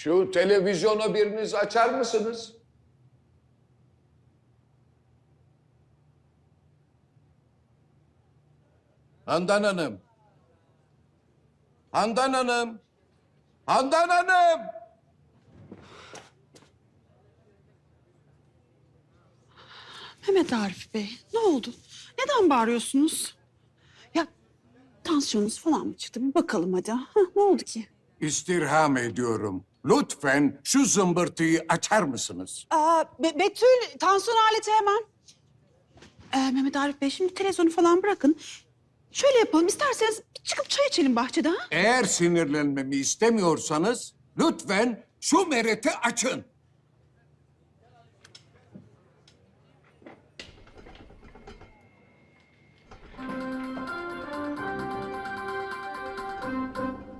Şu televizyonu biriniz açar mısınız? Handan Hanım. Handan Hanım. Handan Hanım. Mehmet Arif Bey, ne oldu? Neden bağırıyorsunuz? Ya tansiyonunuz falan mı çıktı? Bir bakalım hadi. Hah, ne oldu ki? İstirham ediyorum. Lütfen şu zımbırtıyı açar mısınız? Aa, Be- Betül, tansiyon aleti hemen. Ee, Mehmet Arif Bey, şimdi televizyonu falan bırakın. Şöyle yapalım, isterseniz bir çıkıp çay içelim bahçede ha? Eğer sinirlenmemi istemiyorsanız lütfen şu mereti açın.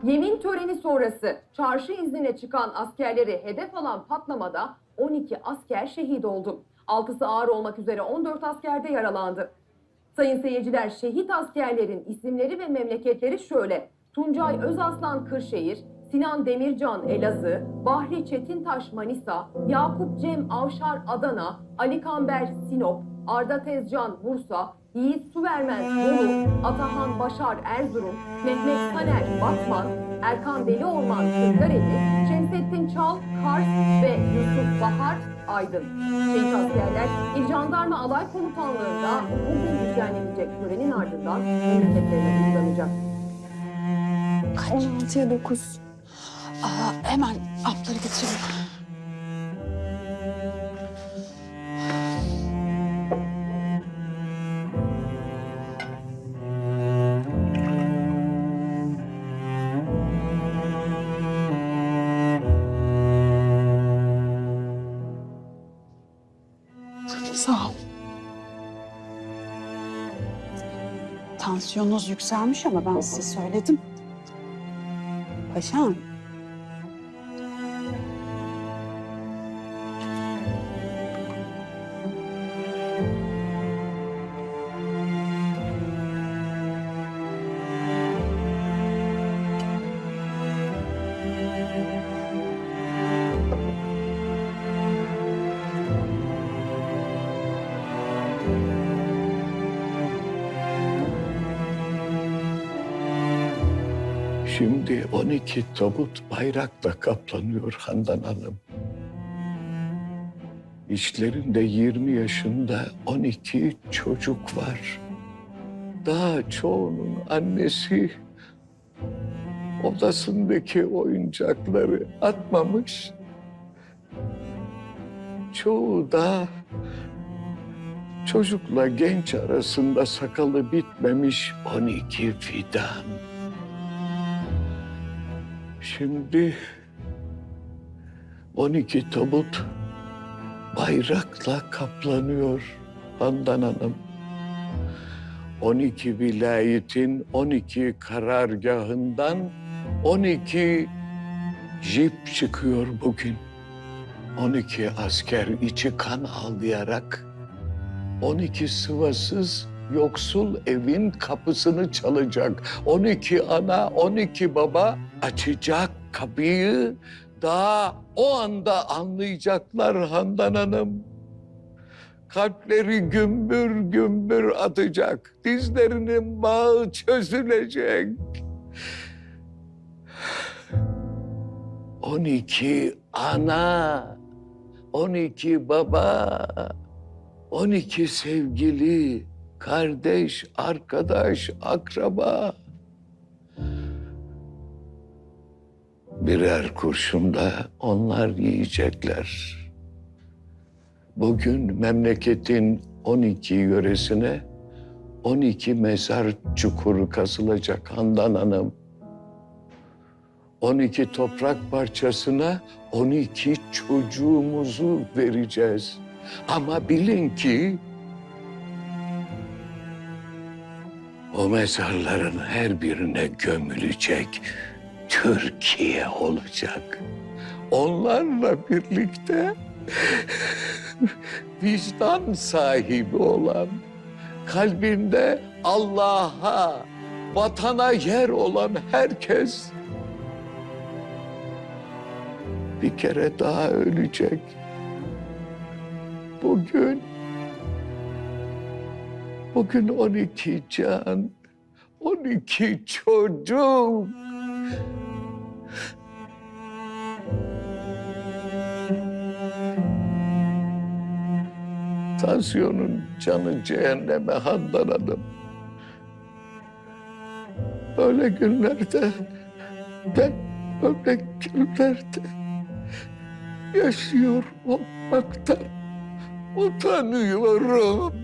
Yemin töreni sonrası çarşı iznine çıkan askerleri hedef alan patlamada 12 asker şehit oldu. 6'sı ağır olmak üzere 14 asker de yaralandı. Sayın seyirciler şehit askerlerin isimleri ve memleketleri şöyle. Tuncay Özaslan Kırşehir, Sinan Demircan Elazığ, Bahri Çetintaş Manisa, Yakup Cem Avşar Adana, Ali Kamber Sinop, Arda Tezcan Bursa, Yiğit Suvermen Bolu, Atahan Başar Erzurum, Mehmet Taner Batman, Erkan Delioğlan Kırklareli, Şemsettin Çal Kars ve Yusuf Bahar Aydın. Şehit askerler İl Jandarma Alay Komutanlığı'nda bugün düzenlenecek törenin ardından memleketlerine uğurlanacak. 16'ya 9. Aa, hemen apları getirelim. Sağ ol. Tansiyonunuz yükselmiş ama ben size söyledim. Paşam. Şimdi 12 tabut bayrakla kaplanıyor Handan Hanım. İçlerinde 20 yaşında 12 çocuk var. Daha çoğunun annesi odasındaki oyuncakları atmamış. Çoğu da çocukla genç arasında sakalı bitmemiş 12 fidan. Şimdi 12 tabut bayrakla kaplanıyor Handan Hanım. 12 vilayetin 12 karargahından 12 jip çıkıyor bugün. 12 asker içi kan ağlayarak 12 sıvasız yoksul evin kapısını çalacak. 12 ana, 12 baba açacak kapıyı. Daha o anda anlayacaklar Handan Hanım. Kalpleri gümbür gümbür atacak. Dizlerinin bağı çözülecek. 12 ana, 12 baba, 12 sevgili, kardeş, arkadaş, akraba. Birer kurşun da onlar yiyecekler. Bugün memleketin 12 yöresine 12 mezar çukuru kazılacak Handan Hanım. 12 toprak parçasına 12 çocuğumuzu vereceğiz. Ama bilin ki o mezarların her birine gömülecek Türkiye olacak. Onlarla birlikte vicdan sahibi olan, kalbinde Allah'a, vatana yer olan herkes bir kere daha ölecek. Bugün bugün 12 can, 12 çocuk. Tansiyonun canı cehenneme Handan Hanım. Böyle günlerde ben böyle günlerde yaşıyor olmaktan utanıyorum.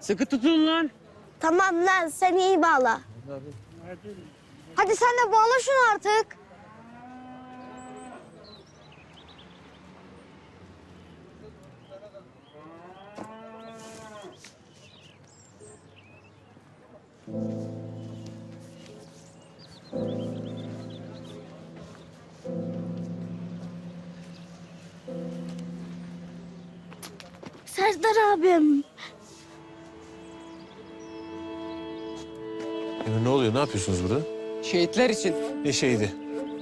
Sıkı tutun lan. Tamam lan sen iyi bağla. Hadi sen de bağla şunu artık. Serdar abim. Ya ne oluyor? Ne yapıyorsunuz burada? Şehitler için. Ne şeydi?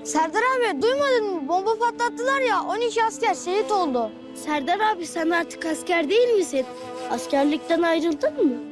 Serdar abi duymadın mı? Bomba patlattılar ya 12 asker şehit oldu. Serdar abi sen artık asker değil misin? Askerlikten ayrıldın mı?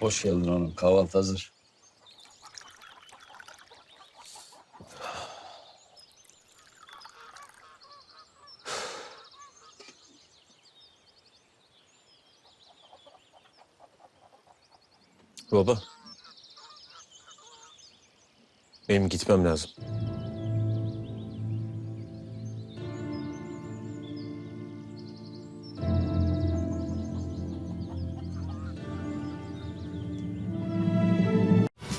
Hoş geldin oğlum. Kahvaltı hazır. Baba. Benim gitmem lazım.